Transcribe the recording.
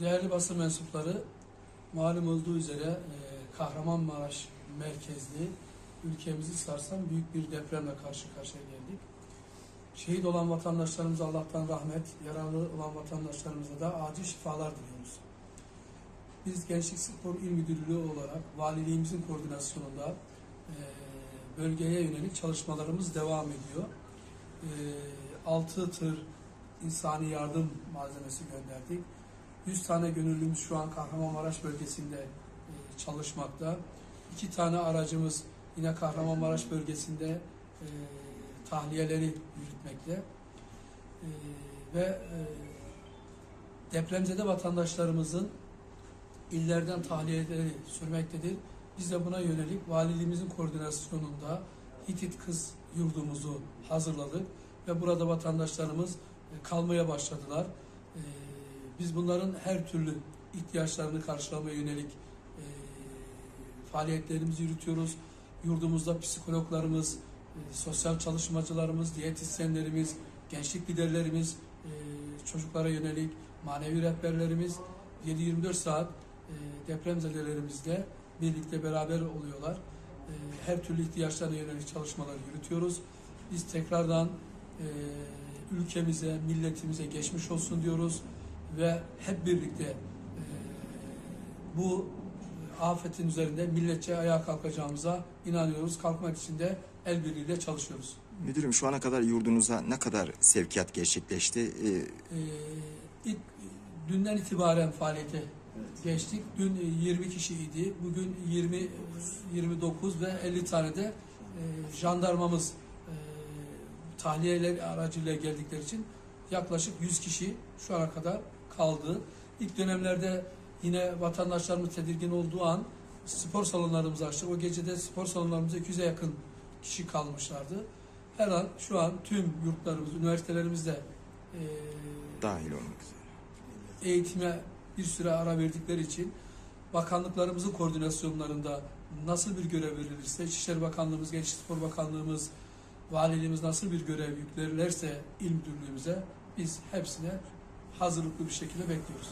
Değerli basın mensupları, malum olduğu üzere e, Kahramanmaraş merkezli ülkemizi sarsan büyük bir depremle karşı karşıya geldik. Şehit olan vatandaşlarımıza Allah'tan rahmet, yaralı olan vatandaşlarımıza da acil şifalar diliyoruz. Biz Gençlik Spor İl Müdürlüğü olarak valiliğimizin koordinasyonunda e, bölgeye yönelik çalışmalarımız devam ediyor. E, 6 tır insani yardım malzemesi gönderdik. 100 tane gönüllümüz şu an Kahramanmaraş bölgesinde e, çalışmakta. İki tane aracımız yine Kahramanmaraş bölgesinde e, tahliyeleri yürütmekte. E, ve depremzede vatandaşlarımızın illerden tahliyeleri sürmektedir. Biz de buna yönelik valiliğimizin koordinasyonunda Hitit Kız yurdumuzu hazırladık ve burada vatandaşlarımız kalmaya başladılar. Biz bunların her türlü ihtiyaçlarını karşılamaya yönelik e, faaliyetlerimizi yürütüyoruz. Yurdumuzda psikologlarımız, e, sosyal çalışmacılarımız, diyetisyenlerimiz, gençlik liderlerimiz, e, çocuklara yönelik manevi rehberlerimiz 7-24 saat e, depremzedelerimizle birlikte beraber oluyorlar. E, Her türlü ihtiyaçlarına yönelik çalışmalar yürütüyoruz. Biz tekrardan e, ülkemize, milletimize geçmiş olsun diyoruz ve hep birlikte e, bu afetin üzerinde milletçe ayağa kalkacağımıza inanıyoruz. Kalkmak için de el birliğiyle çalışıyoruz. Müdürüm şu ana kadar yurdunuza ne kadar sevkiyat gerçekleşti? Ee, Ee, ilk dünden itibaren faaliyete geçtik. Dün e, 20 kişiydi. Bugün 20 29 ve 50 tane de e, jandarmamız e, tahliyeler aracıyla geldikleri için yaklaşık 100 kişi şu ana kadar kaldı. İlk dönemlerde yine vatandaşlarımız tedirgin olduğu an spor salonlarımızı açtık. O gecede spor salonlarımızda 200'e yakın kişi kalmışlardı. Her an şu an tüm yurtlarımız, üniversitelerimizde e, dahil olmak üzere. eğitime bir süre ara verdikleri için bakanlıklarımızın koordinasyonlarında nasıl bir görev verilirse, İçişleri Bakanlığımız, Gençlik Spor Bakanlığımız, valiliğimiz nasıl bir görev yüklerlerse il müdürlüğümüze biz hepsine hazırlıklı bir şekilde bekliyoruz.